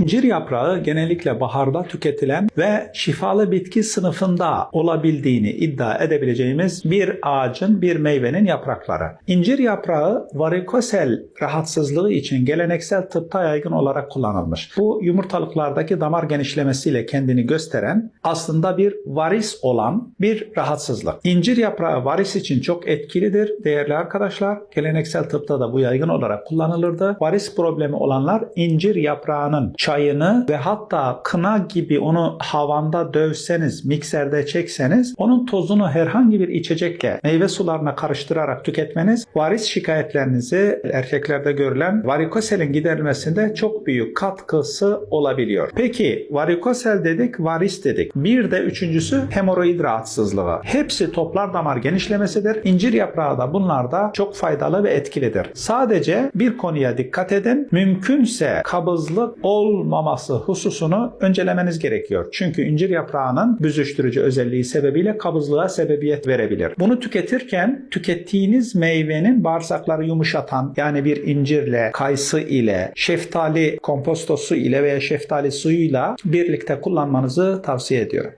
İncir yaprağı genellikle baharda tüketilen ve şifalı bitki sınıfında olabildiğini iddia edebileceğimiz bir ağacın, bir meyvenin yaprakları. İncir yaprağı varikosel rahatsızlığı için geleneksel tıpta yaygın olarak kullanılmış. Bu yumurtalıklardaki damar genişlemesiyle kendini gösteren aslında bir varis olan bir rahatsızlık. İncir yaprağı varis için çok etkilidir değerli arkadaşlar. Geleneksel tıpta da bu yaygın olarak kullanılırdı. Varis problemi olanlar incir yaprağının çayını ve hatta kına gibi onu havanda dövseniz, mikserde çekseniz onun tozunu herhangi bir içecekle meyve sularına karıştırarak tüketmeniz varis şikayetlerinizi erkeklerde görülen varikoselin giderilmesinde çok büyük katkısı olabiliyor. Peki varikosel dedik, varis dedik. Bir de üçüncüsü hemoroid rahatsızlığı. Hepsi toplar damar genişlemesidir. İncir yaprağı da bunlarda çok faydalı ve etkilidir. Sadece bir konuya dikkat edin. Mümkünse kabızlık olmaması hususunu öncelemeniz gerekiyor. Çünkü incir yaprağının büzüştürücü özelliği sebebiyle kabızlığa sebebiyet verebilir. Bunu tüketirken tükettiğiniz meyvenin bağırsakları yumuşatan yani bir incirle, kayısı ile, şeftali kompostosu ile veya şeftali suyuyla birlikte kullanmanızı tavsiye ediyorum.